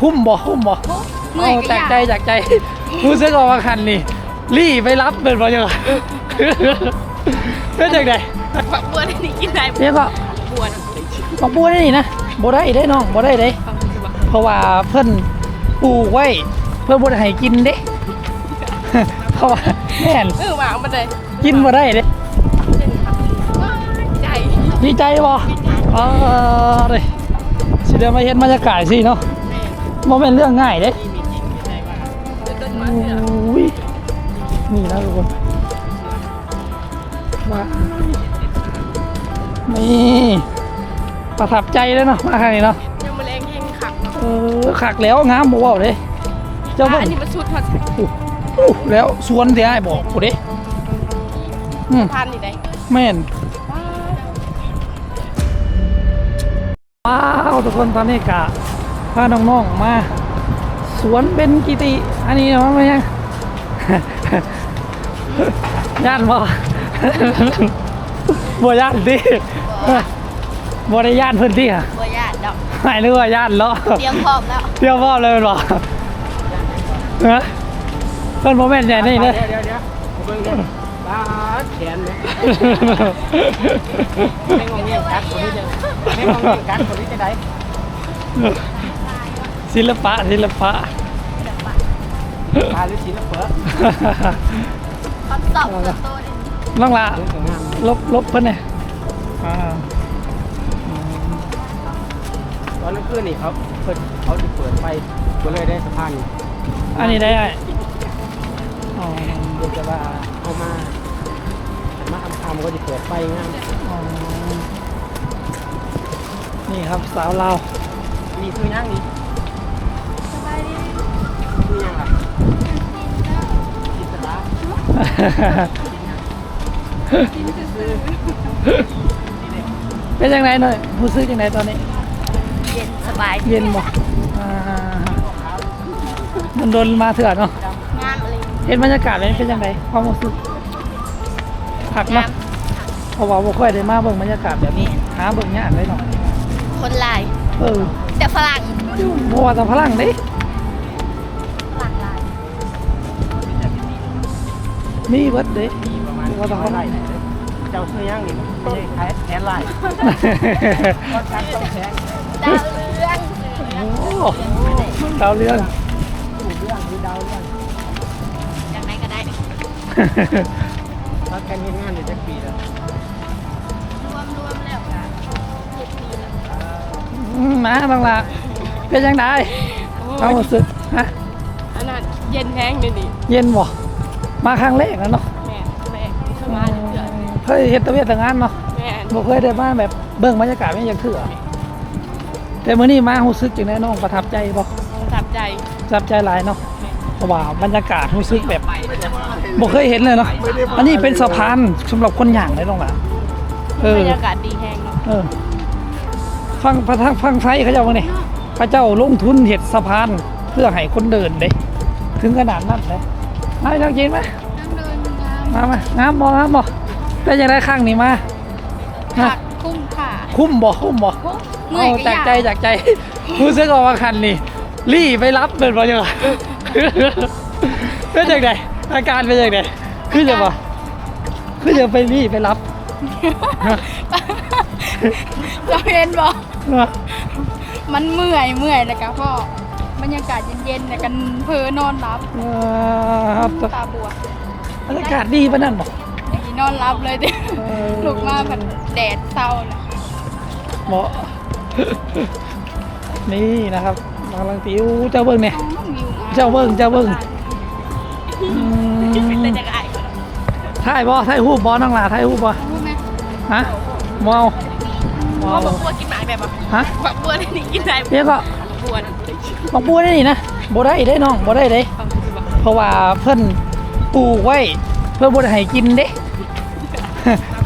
คุ้มบ่คุ้มบ่เมื่อยเอาก็จากอใจยากจากใจรู้สึกออกมาคันนี่รี่ไปรับเป็นบ่ยังไงเป็นจังไดฝักบัวนี่กินได้เดี๋ยวก็บัวนะของปูได้นี่นะบ่ได้ได้น้องบ่ได้เด้ฟังสิบ่เพราะว่าเพิ่นปลูกไว้ เพื่อบ่ได้ให้กินเด้เพราะว่าแม่นเออวางมันเลยกินบ่ได้เด้เป็นครับใจดีใจบ่เออเด้สิเดี๋ยวมาเห็นบรรยากาศสิเนาะแม่บ่แม่นเรื่องง่ายเด้มีมีจริงมีใจว่าต้นโอมะเขือ้ยนี่นะทุกคนว่านี่ประทับใจเลยเนาะมาครั้งนี้เนาะยังมาแรงแห้งขักเออขักแล้วงามบ่เว้าเด้เจ้าอ่เบิ่งอันนี้มันชุดทอดอู้อู้แล้วสวนที่ให้บอกกูเด้อืมพันนี่ได้แม่นว้าวทุกคนตอนนี้กะ พาน้องๆมา สวนเป็นกิติ อันนี้มันไม่ยังย่านบ่บ่ย่านดิบ่ได้ย่านพื้นที่อะบัวญาติดอกไม่นึกว่าย่านเลาะเตรียมพร้อมแล้วเที่ยวรอบเลยแมันบ่ฮะเพิ่นบ่แม่นใหญ่นี่เลยเดี๋ยวเดี๋ยวเดี๋ยวเบิ่งเด้อปาดแขนเนี่ยไม่งงเงี้ยกัดคนนี้จะไม่งงเงี้ยกัดคนนี้จะได้ ศิลปะศิลปะ ปลาหรือศิลปะคำตอบตัวโตนี่น้องละเรื่องของงามลบลบเพิ่นเนี่ยอ่าตอนนั้นคืนนี่เขาเปิดเขาจะเปิดไฟก็เลยได้สะพานนี่อันนี้ได้ไอ้อ๋อเดี๋ยวจะว่าเอามามาทำทำก็จะเปิดไฟงามอ๋อนี่ครับสาวลาวนี่คือยังนี่ เป็นยังไงหน่อยรู้สึกยังไงตอนนี้ เย็นสบายเย็นบ่อ่ามันโดนมาเถื่อนเนาะงามอะไรเห็นบรรยากาศเลยเป็นยังไงความรู้สึกผักเนาะเพราะว่าบ่ค่อยได้มาเบิ่งบรรยากาศแบบนี้หาเบิ่งยากเลยเนาะคนลาย เออ แต่ฝรั่งบ่ว่าแต่พลังเด้ มีเบิดเด้มีประมาณว่าต้องเท่าไหร่เจ้าคือยังนี่ต้นขายแทนไร่ก็ชักต้องแทงดาวเรืองโอ้ดาวเรืองเรื่องคือดาวเรื่องอย่างไรก็ได้พักกันเฮ็ดงานอยู่จักปีแล้วรวมรวมแล้วกันเจ็ดปีแล้วมาบ้างละเป็นยังไงควาสึกฮะอันนั้นเย็นแห้งเลยนี่เย็นบ่ มาครั้งแรกแล้วเนาะแม่แม่สบายเดือดเคยเฮ็ดแตะเวียดแต่งานเนาะแม่บ่เคยได้มาแบบเบิ่งบรรยากาศไม่อย่างเถื่อแต่มื้อนี้มารู้สึกจังได๋น้องประทับใจบ่ประทับใจประทับใจหลายเนาะเพราะว่าบรรยากาศรู้สึกแบบบ่เคยเห็นเลยเนาะอันนี้เป็นสะพานสำหรับคนย่างเลยน้องล่ะเอบรอรยากาศดีแห้งเนาะเออฟังพระทางฟังไทยเขาเจ้าว่าไงพระเจ้าลงทุนเห็ดสะพานเพื่อให้คนเดินเด้ถึงขนาดนั้นเลย มาเจ้าเย็นไหมน้ำเดินงามมามางามบ่งามบ่เป็นยังไงข้างนี้มาฮะผักคุ้มค่ะ คุ้มบ่คุ้มบ่เมื่อยเอาก็จากอยากใจจากใจรู้สึกออกมาคันนี่รี่ไปรับเป็นบ่ยังไงเป็นยังไงอาการเป็นยังไงคือจะบ่คือจะไปรี่ไปรับฮะจะเห็นบ่ฮะมันเมื่อยเมื่อยแล้วก็พ่อ บรรยากาศเย็นๆแล้วกันเพอนอนรับเอ่อครับตาบวมบรรยากาศดีปะนั่นบ่อย่างนี้นอนรับเลยเด้เออลุกมาแบบแดดเศร้านะเหมาะนี่นะครับกำลังติวเจ้าเบิ้งเนี่ยอ๋อวิวงามเจ้าเบิ่งเจ้าเบิ่งอืเป็นมจะไก่ถ่ายบ่ถ่ายรูปบ่น้องหลาถ่ายรูปบ่รู้ไหมฮะบ่เอาบ่ว่าเอาบักบัวกินหมาแบบบ่ฮะบักบัวนี่กินได้เดี๋ยวก็ บัวบักบัวได้นี่นะบ่ได้ได้น้องบ่ได้เด้เพราะว่าเพิ่นปลูกไว้ เพิ่นบ่ได้ให้กินเด้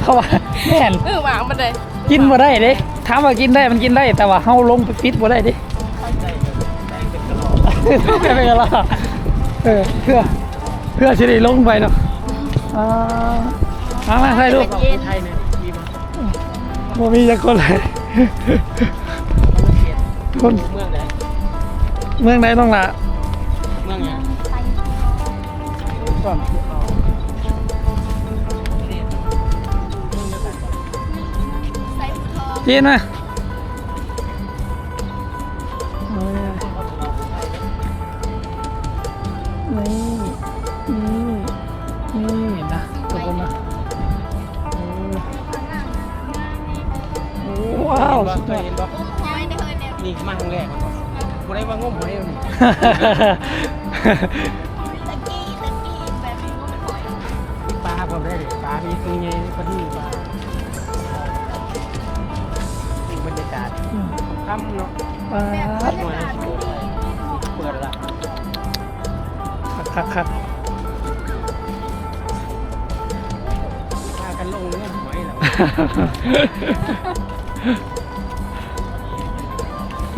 เพราะว่าแม่นเออวางมันเลยกินบ่ได้เด้ถามว่ากินได้มันกินได้ แต่ว่าเฮาลงไปปิดบ่ได้เด้ไม่เป็นไรเออเพื่อเพื่อจะได้ลงไปเนาะอ่ามาใส่ลูกเย็นไทยเนี่ยมีมาบ่มีจักคนเลยคน เมืองไหนเมืองไหนต้องละเมืองเนี่ยไปก่อนใส่ทองจีนนะเตะกี้ตะกี้แบบนี้ก็ไม่หอยปลาพร้อมได้เลยปลามีตัวใหญ่พอดีปลานี่บรรยากาศค่ำเนาะปลาดหน่อยเปิดละคักคักพากันลงงมหอยแล้ว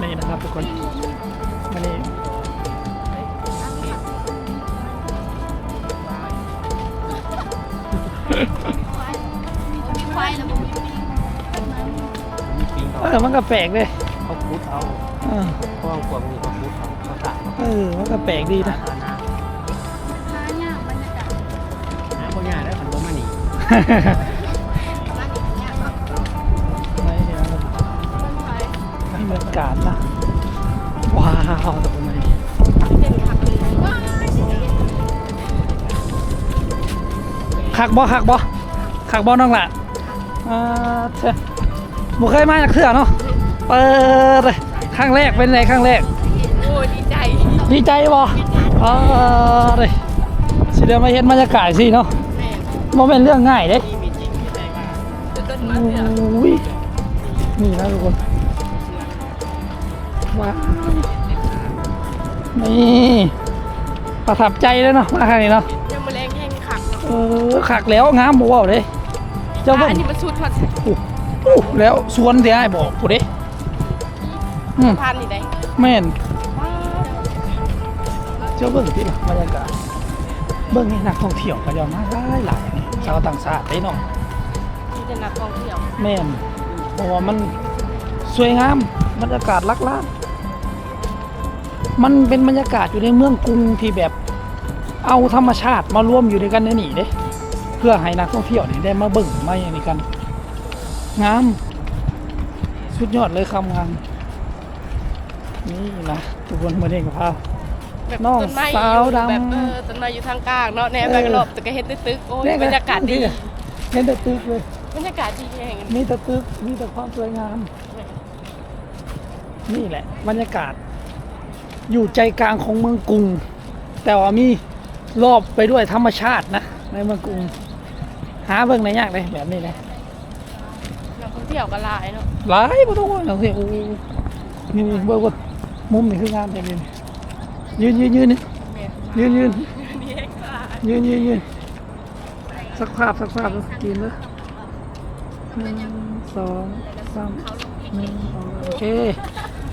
นี่นะครับทุกคน อเขาอมันก็แปลกเลยเขาพุดเอาเออเพราะว่าพวกนี้เขาพุดเอาเขาตัดเออมันก็แปลกดีนะน้ำน้ำเนี่ยบรรยากาศน้ำพวกนี้ได้ผันบ่มาหนีบ้านอย่างเงี้ยแบบไม่เดี๋ยวต้นไม้ให้บรรยากาศนะว้าวตรงนี้เป็นผักเลยว้ายคักบ่คักบ่คักบ่น้องละอ่าเช่ บุเคยมาจากเถื่อเนาะเปิดเลยครั้งแรกเป็นไงครั้งแรก โอ้ดีใจ ดีใจบ่เออเลยสิเดี๋ยวมาเห็นบรรยากาศสิเนาะแม่มันเป็นเรื่องง่ายเด้มีจริงมีใจว่าต้นไม้เนี่ยอุ้ยนี่นะทุกคนว้าวนี่ประทับใจเลยเนาะมาครั้งนี้เนาะยังมาแรงแห้งขักเนาะเออขักแล้วงามบ่เว้าเลยเจ้าเบิ่งอันนี้มันชุดพันอู้ อู้แล้วสวนที่ให้บอกกูเด้อืมพันนี่ได้แม่นเจ้าเบิ่งที่ล่ะบรรยากาศเบิ่งนี่นักท่องเที่ยวก็จะมาหลายหลายนี่ชาวต่างชาติได้เนาะที่จะนักท่องเที่ยวแม่นเพราะว่ามันสวยงามบรรยากาศลักล้านมันเป็นบรรยากาศอยู่ในเมืองกรุงที่แบบเอาธรรมชาติมารวมอยู่ในกันในนี่เด้เพื่อให้นักท่องเที่ยวนี่ได้มาเบิ่งมาอย่างนี้กัน งาม สุดยอดเลยคำงาม นี่นะทุกคนมาเล่นกับพา แบบน้องต้นไม้สาวดำ แบบเออต้นไม้อยู่ทางกลางเนาะแนวเออแบกรอบแต่ก็เห็นตึกๆโอ้ยบรรยากาศดีเห็นแต่ตึกเลย บรรยากาศดีแห่งมีแต่ตึก มีแต่ความสวยงาม นี่แหละ บรรยากาศ อยู่ใจกลางของเมืองกรุง แต่ว่ามีรอบไปด้วยธรรมชาตินะ ในเมืองกรุง หาเบิ่งในยากเลยแบบนี้เลยนัก ท่องเที่ยวก็หลายเนาะหลายประตูหนังเสียโอ้นี่นี่เบิ่งเบิ่งมุมนี่คืองามแต่นี่ยืนยืนยืนนี่แม่ยืนยืนนี่เองก็หลายยืนยืนยืนสักภาพสักภาพแล้วกินเลยหนึ่งสองสามหนึ่งสองโอเค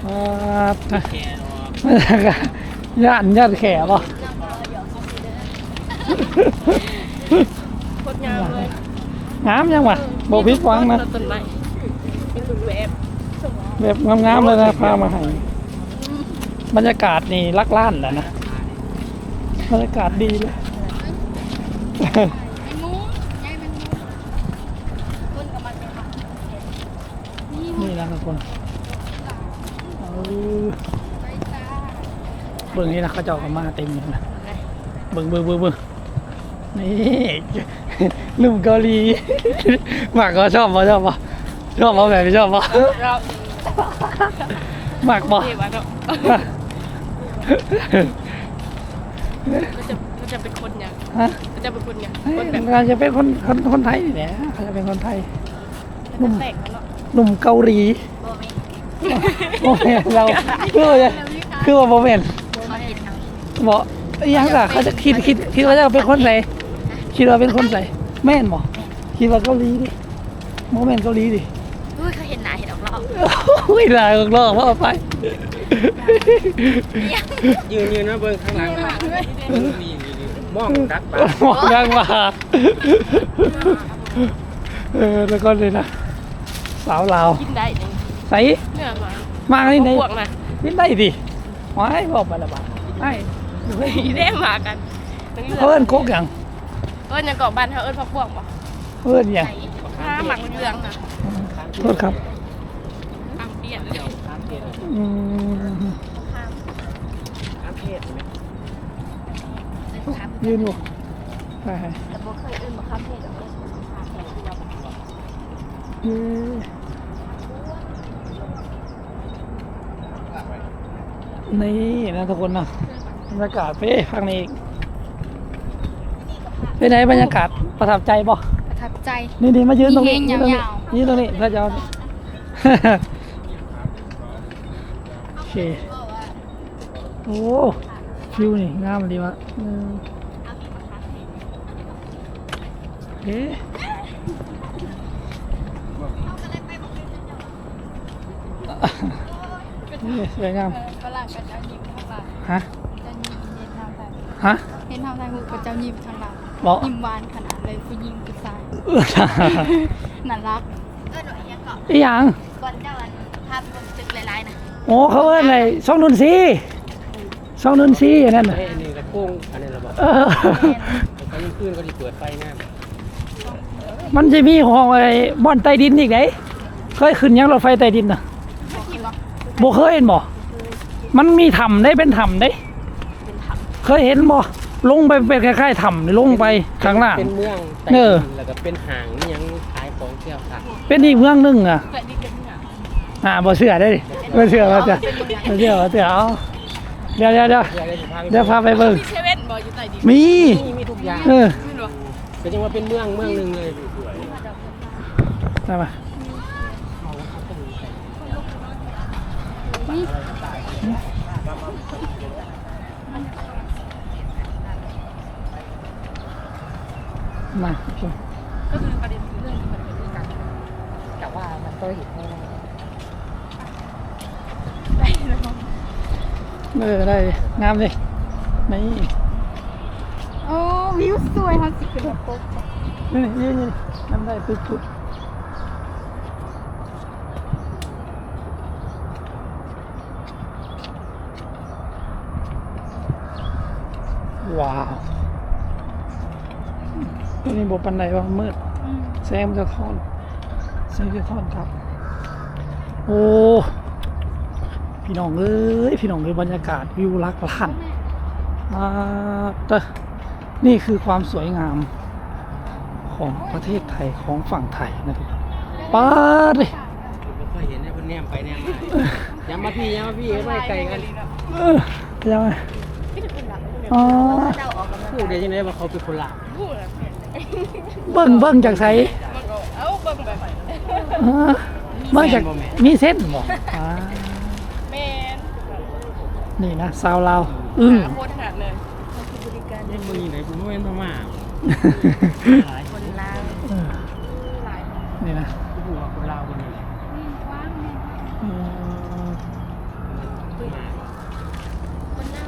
มาย่านย่านแขบ่โคตรงามเลยงามยังวะโบพิษวังนะต้นไม้เป็นรูปแบบ แบบงามๆเลยนะพามาให้บรรยากาศนี่ลักล้านแหละนะบรรยากาศดีเลยเป็นมูยายเป็นมูต้นกับมันเป็นผักนี่นี่นะทุกคนเอาไปจ้าเบิ่งนี่นะเขาเจ้าก็มาเต็มเลยนะเบิ่งเบิ่งเบิ่งเบิ่งนี่หนุ่มเกาหลีหมากก็ชอบป่ชอบป่ชอบป่แบบนี้ชอบป่เรา หมากป่เทวะเนาะเราจะเราจะเป็นคนอย่างฮะเราจะเป็นคนอย่างเฮ้ยคนแบบเราจะเป็นคนคนคนไทยนี่แหละเขาจะเป็นคนไทยมันจะแตกเนาะหนุ่มเกาหลีโมเมนเราคือว่าจะคือว่าโมเมนบอกอิหยังล่ะเขาจะคิดคิดคิดว่าจะเป็นคนไหนคิดว่าเป็นคนไหนแม่นบอกคิดว่าเกาหลีดิโมเมนเกาหลีดิอุ้ยเขาเห็นหนาเห็นออกรอบ โอ้ยลายออกลอกว่าเอาไป ยืนยืนนะเบิ่งข้างหลังนะนี่นี่นี่มองดักปลามองยังมาเออแล้วก็เลยนะสาวลาวกินได้นี่ใส่เนื้อหมามาที่ไหนพวกนะนี่ได้ดิว้ายบอกไปและบ้าไอ้ได้มากันเพิ่นโคกอย่างเอิ้นยังเกาะบ้านเขาเอิ้นพักพวกบ่เพิ่นอย่างถ้าหมักเหลืองน่ะโทษครับทางเป ลี่ยนเลยข้ามเทศอืมข้ามเทศไหมยืนอยู่ไปแต่บ่เคยเอิ้นบ่ข้ามเพศดอกเอิ้นข้ามเพศเดียวเย้นี่นะทุกคนนะบรรยากาศเป้ฟังนี้อีกเป็นไงบรรยากาศประทับใจบ่ประทับใจ นี่นี่มายืนตรงนี้มียืเพนลตรงงนี้ยาวยืนตรงนี้พระเจ้าโอ เค โอ้ฟิวนี่งามดีวะเออโอเคนี่สวยงามเออฝรั่งกับเจ้ายิ้มข้างหลังฮะเจ้ายิ้มเห็นทางไทยฮะเห็นทางไทยหูกับเจ้ายิ้มข้างหลังบอกยิ้มหวานขนาดเลยผู้หญิงผู้ชายเออน่ารักเอิ้นว่าอีหยังเกาะอีหยังก่อนเจ้าอันภาพบนตึกหลายๆนะ โอ้เขาเอิ้นอะไรช่องนุนซีช่องนุนซีอย่างนั้นน่ะเฮ้ยอันนี้กระโปงอันนี้เราบอกเออตอนกลางคืนก็ดีเปิดไฟงามมันจะมีห้องไอ้บ่อนใต้ดินอีกไหนเคยขึ้นยังรถไฟใต้ดินน่ะคิดว่าบ่เคยเห็นบ่มันมีถ้ำได้เป็นถ้ำได้เป็นถังเคยเห็นบ่ลงไปเป็นคล้ายๆถ้ำนี่ลงไปข้างล่าง เป็นเมืองใต้เออดินแล้วก็เป็นห่างนี่ยังขายของเที่ยวค่ะเป็นอีกเมืองหนึงอะเกิดนี่เป็นเนี่ย อ่าบ่เชื่อได้ดิบ่เชื่อว่าจะบ่เชื่อว่าจะเอาเดี๋ยวเดี๋ยวเดี๋ยวเพื่อได้สิพาเดี๋ยวพาไปเบิ่งมีเซเว่นบ่อยู่ใต้ดินมีมีมีทุกอย่างเออไม่รู้ก็ยังว่าเป็นเมืองเมืองหนึ่งเลยได้มามาโอเคก็คือประเด็นคือเรื่องที่มันเป็นด้วยกันแต่ว่ามันก็เห็นไม่ ได้เออได้ดิงามดินี่โอ้วิวสวยครับสิขึ้นมาปุ๊บนี่นี่นี่นี่น้ำได้ปึ๊บปึ๊บว้าวตัวนี้บปันไดว่ามืดอืมแสงมันจะทอนแสงจะทอนครับ โอ้ พี่น้องเอ้ยพี่น้องเอ้ยบรรยากาศวิวลักล้านมาเตอะนี่คือความสวยงามของประเทศไทยของฝั่งไทยนะทุกคนป้าดเลยไม่เคยเห็นเนี่ยเพิ่นแนมไปแนมมาย้ำมาพี่ย้ำมาพี่ไม่ไกลกันเออยังไงอ๋อเจ้าออกกำลังพูดได้ยังไงว่าเขาเป็นคนลาวพูดอะเบิ่งเบิ่งจากไสมันก็เอ้าเบิ่งแบบเออเบิ่งจากมีเส้นบ่อ่าแม่น นี่นะสาวลาวอึ้งหาโคตรขนาดเลยเล่นมือไหนผมไม่เป็นพม่าหลายคนลาวเออหลายนี่นะผู้ว่าคนลาวคนนี้อืมว้างเนี่ยเออคนลาว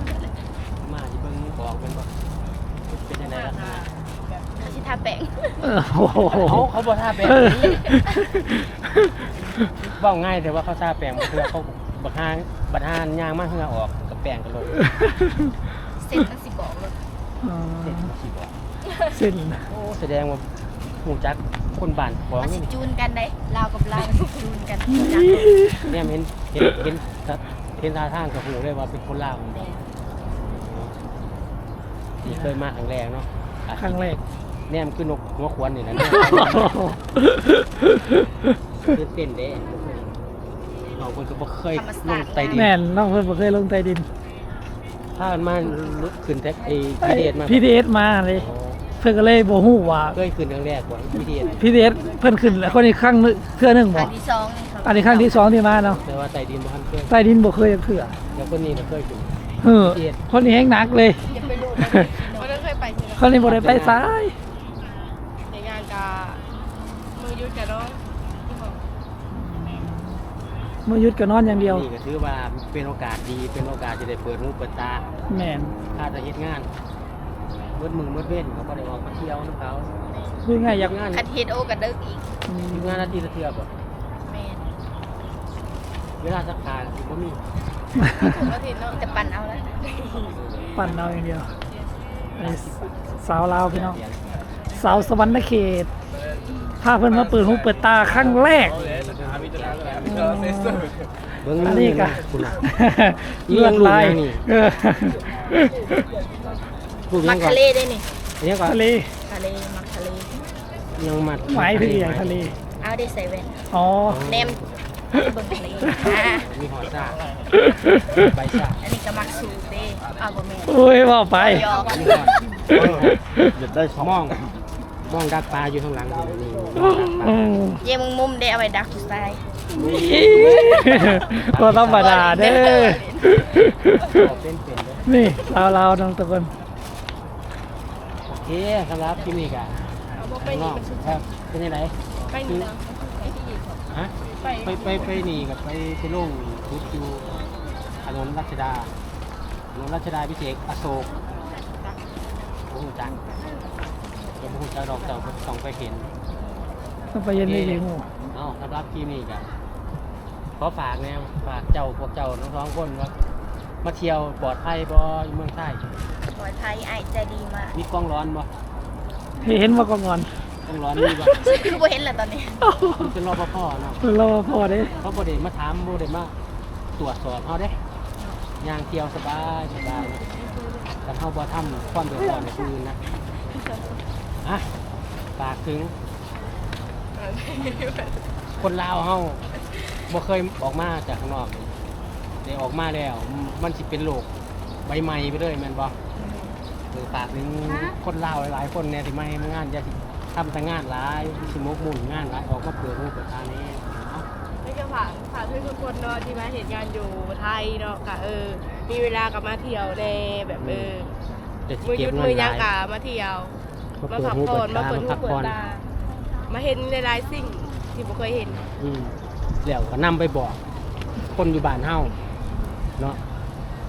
เนี่ยแหละพม่าที่เบิ่งบอกเป็นบ่เป็นยังไงล่ะเขาสิทาแป้งเออโอ้โหเขาเขาบ่ท่าแปลงเออบอกง่ายแต่ว่าเขาท่าแปลงเพื่อเขาบักฮานบักฮานยางมากเพื่อออกกับ แปลงกันเลยเส้นมันสิบอกเลยอ่าเด็ดสิบอกเส้นโอ้แสดงว่าหูจักคนบ้านของมันสินี่จูนกันได้ลาวกับลาวมันสิจูนกันจักเนี่ยเห็นเห็นเห็นเห็นท่าทางกับหูเลยว่าเป็นคนลาวแม่ที่เคยมาครั้งแรกเนาะครั้งแรกเนี่ยมันคือนกหัวขวานนี่นะตื่นเต้นเด้ เราคนก็บ่เคยลงไตดินแม่นเราเพิ่นบ่เคยลงใต้ดินถ้ามันมาลุกขึ้นแท็กไอ้พีเดสมาพีดีเอสมาเลยเพิ่นก็เลยบ่ฮู้ว่าเคยขึ้นครั้งแรกว่าพีเดสพีดีเอสเพิ่นขึ้นแล้วคนนี้ครั้งนึงเทื่อหนึงอับ่นที่สองนี่ครับอันนี้ครั้งที่สองที่มาเนาะแต่ว่าไตดินบ่ทันเคยใต้ดินบ่เคยเทื่อแล้วคนนี้ก็เคยขึ้นเออคนนี้แฮงหนักเลยอย่าไปดูมันเคยไปทีละคนนี้บ่ได้ไปซ้ายในงานกามือยุดกับน้องที่บอก มือหยุดก็นอนอย่างเดียว นี่ก็ถือว่าเป็นโอกาสดีเป็นโอกาสจะได้เปิดหูเปิดตาแม่นถ้าจะเฮ็ดงานเมื่อมือเมื่อเว้นเขาก็ได้ออกมาเที่ยวน้ำเขาคือง่ายอยากงานคันเฮดโอกับเดิกอีกอืมงานนาทีละเทื่อบ่แม่นเวลาสักการสิบ่มีถูกอาทิตย์เนาะจะปั่นเอาแล้วปั่นเอาอย่างเดียวอันนี้สาวลาวพี่น้อง สาวสวรรค์เขตพาเพื่อนมาเปิดหูเปิดตาครั้งแรก เบิ่งอันนี้ก็คุณน่ะ เลือดลายอีหยังนี่ เออรูปมัยักงก่อทะเลได้นี่อันนี้ก่อนทะเลทะเลมักทะเลยังมัดหมายถึงอย่างทะเลเอาได้ใส่แว่นอ๋อเนมเบิ่งทะเลอ่ามีหอซ่าใบซ่าอันนี้ก็มักสูเด้เอาบ่แม่นโอ้ยว่าไป ยอกมีหอดเด็ดได้สมอง มองดักปลาอยู่ข้างหลังนี่นี่มองดักปลาอืมเย่มึงมุมได้เอาไว้ดักอยู่ใต้ก็ธรรมดาเด้อออกเป็นเป็นเลยนี่ลาวลาวๆน้องตะกนโอเคสำหรับคลิปนี้ก็เอาบ่ไปข้างนนี่อกมันสุดครับเป็นยังไงไปนี่เนาะฮะไปไปไปไปนี่กับไปไปลงทุดอยู่ถนนรัชดาถนนรัชดาพิเศษกอโศกโอ้โหจัง จะพูดจะดอกเจ้าก็ต้องไปเห็นต้องไปเย็นนี่ยิงหูเอาสำหรับคลิปนี้กันขอฝากแนวฝากเจ้าพวกเจ้าน้องๆคนว่ามาเที่ยวปลอดภัยบ่อยู่เมืองใต้ปลอดภัยอ้ายใจดีมากมีกล้องร้อนบ่พี่เห็นมาก่อนก่อนกล้องร้อนมีบ่คือบ่เห็นแล้วตอนนี้มันเป็นรปภเนาะเราพอได้เขาบ่ได้มาถามบ่ได้มาตรวจสอบเฮาเด้ย่างเที่ยวสบายสบายนะแต่เฮาบ่ทำความเดือดร้อนในผู้อื่นนะ อะฝากถึง คนลาวเฮาบ่เคยออกมาจากข้างนอกนี่ได้ออกมาแล้ว มันสิเป็นโรคใบใหม่ไปเลยแม่นบ่หรือฝากถึงคนลาวหลายๆคนเนี่ยที่มาเฮ็ดงานอย่าสิทำแต่งานหลายสิมกมุ่นงานหลายออกมาเปิดหูเปิดตาแนี่เนาะนี่ก็ฝากฝากเพื่อนทุกคนเนาะที่มาเห็นงานอยู่ไทยเนาะกะเออ มีเวลากลับมาเที่ยวในแบบเออแต่สิมือเก็ยุบดเงิมืนอหยัลางยกะมาเที่ยว มามาเปิดพักหูผ่เปิอนดมาตาเปิดมาหูพักเปิผ่อดนตามาเห็นหลายๆสิ่งที่บ่เคยเห็นอืมแล้วก็นำไปบอก คนอยู่บ้านเฮาเนาะ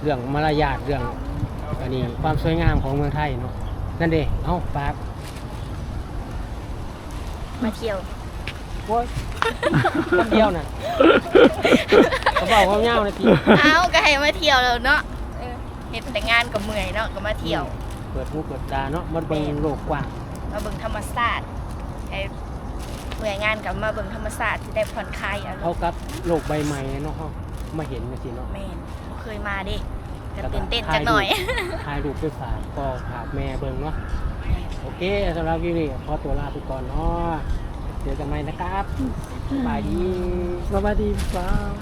เรื่องมารยาทเรื่องอันนี้ความสวยงามของเมืองไทยเนาะนั่นเด้เอ้าฝากมาเที่ยวโอ้ยคนเดียวน่ะเขาบอกว่าเงาเลยทีเอาก็ให้มาเที่ยวแล้วเนาะเออเฮ็ดแต่งานก็เมื่อยเนาะก็มาเที่ยว เปิดหูเปิดตาเนาะมันเป็นโลกกว้างมาเบิ่งธรรมชาติให้เมื่อยงานกับมาเบิ่งธรรมชาติที่ได้ผ่อนคลายอารเอามณ์กับโลกใบใหม่เนาะเฮามาเห็นกันสิเนาะแม่นบ่เคยมาเดิก็ตื่นเต้นจักหน่อย ถ่ายรูปไปฝากก็ฝากแม่เบิ่งเนาะโอเคสำหรับวินี่ขอตัวลาไปก่อนเนาะเจอกันใหม่นะครับบายดี สวัสดีครับ